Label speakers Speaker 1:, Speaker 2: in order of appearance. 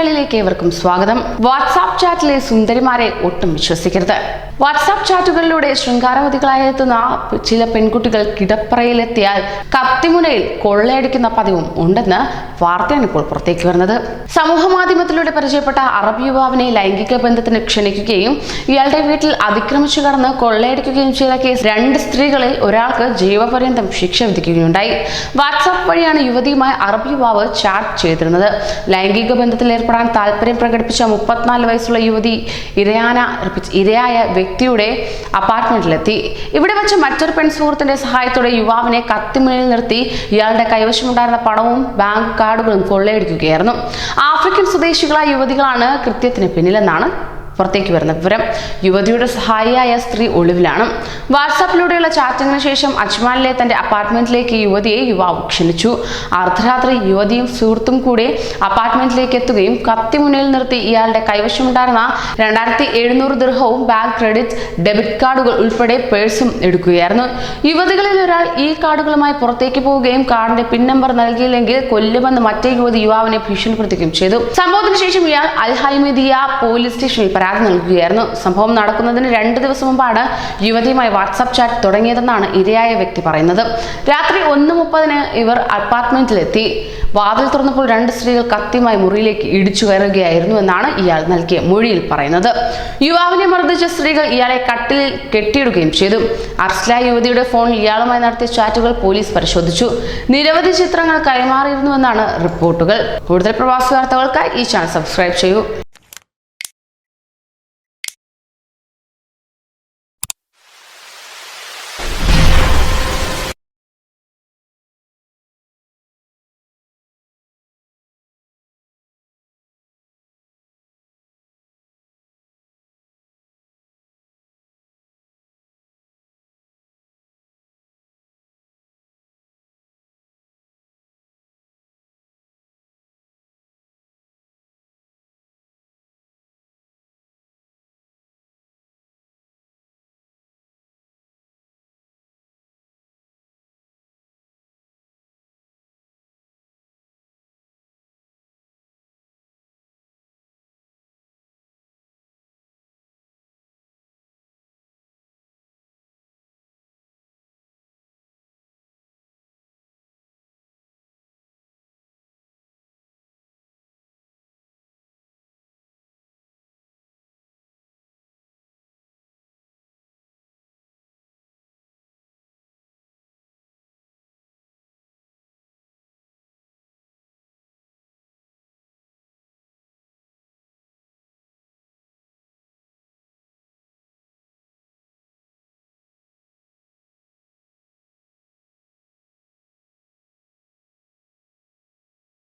Speaker 1: വാർത്തകളിലേക്ക് ഏവർക്കും സ്വാഗതം. വാട്സാപ്പ് ചാറ്റിലെ സുന്ദരിമാരെ ഒട്ടും വിശ്വസിക്കരുത്. വാട്സാപ്പ് ചാറ്റുകളിലൂടെ ശൃംഗാരവതികളായി എത്തുന്ന ചില പെൺകുട്ടികൾ കിടപ്പറയിലെത്തിയാൽ കത്തിമുനയിൽ കൊള്ളയടിക്കുന്ന പതിവും ഉണ്ടെന്ന് വാർത്തയാണ് ഇപ്പോൾ പുറത്തേക്ക് വരുന്നത്. സമൂഹ മാധ്യമത്തിലൂടെ പരിചയപ്പെട്ട അറബ് യുവാവിനെ ലൈംഗിക ബന്ധത്തിന് ക്ഷണിക്കുകയും ഇയാളുടെ വീട്ടിൽ അതിക്രമിച്ചു കടന്ന് കൊള്ളയടിക്കുകയും ചെയ്ത കേസ് രണ്ട് സ്ത്രീകളിൽ ഒരാൾക്ക് ജീവപര്യന്തം ശിക്ഷ വിധിക്കുകയുണ്ടായി. വാട്സാപ്പ് വഴിയാണ് യുവതിയുമായി അറബ് യുവാവ് ചാറ്റ് ചെയ്തിരുന്നത്. ലൈംഗിക ബന്ധത്തിൽ ഏർപ്പെടാൻ താല്പര്യം പ്രകടിപ്പിച്ച മുപ്പത്തിനാല് വയസ്സുള്ള യുവതി ഇരയാന ഇരയായ വ്യക്തിയുടെ അപ്പാർട്ട്മെന്റിലെത്തി. ഇവിടെ വെച്ച് മറ്റൊരു പെൺ സുഹൃത്തിന്റെ സഹായത്തോടെ യുവാവിനെ കത്തിമുന്നിൽ നിർത്തി. ഇയാളുടെ കൈവശമുണ്ടായിരുന്ന പണവും ബാങ്ക് കാർഡുകളും കൊള്ളയടിക്കുകയായിരുന്നു. ആഫ്രിക്കൻ സ്വദേശികളായ യുവതികളാണ് കൃത്യത്തിന് പിന്നിലെന്നാണ് പുറത്തേക്ക് വരുന്ന വിവരം യുവതിയുടെ സഹായിയായ സ്ത്രീ ഒളിവിലാണ്. വാട്സാപ്പിലൂടെയുള്ള ചാറ്റിങ്ങിന് ശേഷം അജ്മാനിലെ തന്റെ അപ്പാർട്ട്മെന്റിലേക്ക് യുവതിയെ യുവാവ് ക്ഷണിച്ചു. അർദ്ധരാത്രി യുവതിയും സുഹൃത്തും കൂടെ അപ്പാർട്ട്മെന്റിലേക്ക് എത്തുകയും കത്തി മുന്നിൽ നിർത്തി ഇയാളുടെ കൈവശമുണ്ടായിരുന്ന രണ്ടായിരത്തി എഴുന്നൂറ് ദൃഹവും ബാങ്ക് ക്രെഡിറ്റ് ഡെബിറ്റ് കാർഡുകൾ ഉൾപ്പെടെ പേഴ്സും എടുക്കുകയായിരുന്നു. യുവതികളിൽ ഒരാൾ ഈ കാർഡുകളുമായി പുറത്തേക്ക് പോവുകയും കാർഡിന്റെ പിൻ നമ്പർ നൽകിയില്ലെങ്കിൽ കൊല്ലുമെന്ന് മറ്റേ യുവതി യുവാവിനെ ഭീഷണിപ്പെടുത്തുകയും ചെയ്തു. സംഭവത്തിന് ശേഷം ഇയാൾ അൽഹൈമിദിയ പോലീസ് സ്റ്റേഷനിൽ പരാതി നൽകുകയായിരുന്നു. സംഭവം നടക്കുന്നതിന് രണ്ട് ദിവസം മുമ്പാണ് യുവതിയുമായി വാട്സാപ്പ് ചാറ്റ് തുടങ്ങിയതെന്നാണ് ഇരയായ വ്യക്തി പറയുന്നത്. രാത്രി ഒന്ന് മുപ്പതിന് ഇവർ അപ്പാർട്ട്മെന്റിലെത്തി. വാതിൽ തുറന്നപ്പോൾ രണ്ട് സ്ത്രീകൾ കത്തിയുമായി മുറിയിലേക്ക് ഇടിച്ചു കയറുകയായിരുന്നു എന്നാണ് ഇയാൾ നൽകിയ മൊഴിയിൽ പറയുന്നത്. യുവാവിനെ മർദ്ദിച്ച സ്ത്രീകൾ ഇയാളെ കട്ടിലിൽ കെട്ടിയിടുകയും ചെയ്തു. അർസ്ലായ യുവതിയുടെ ഫോണിൽ ഇയാളുമായി നടത്തിയ ചാറ്റുകൾ പോലീസ് പരിശോധിച്ചു. നിരവധി ചിത്രങ്ങൾ കൈമാറിയിരുന്നുവെന്നാണ് റിപ്പോർട്ടുകൾ. കൂടുതൽ പ്രവാസി വാർത്തകൾക്കായി ഈ ചാനൽ സബ്സ്ക്രൈബ് ചെയ്യൂ.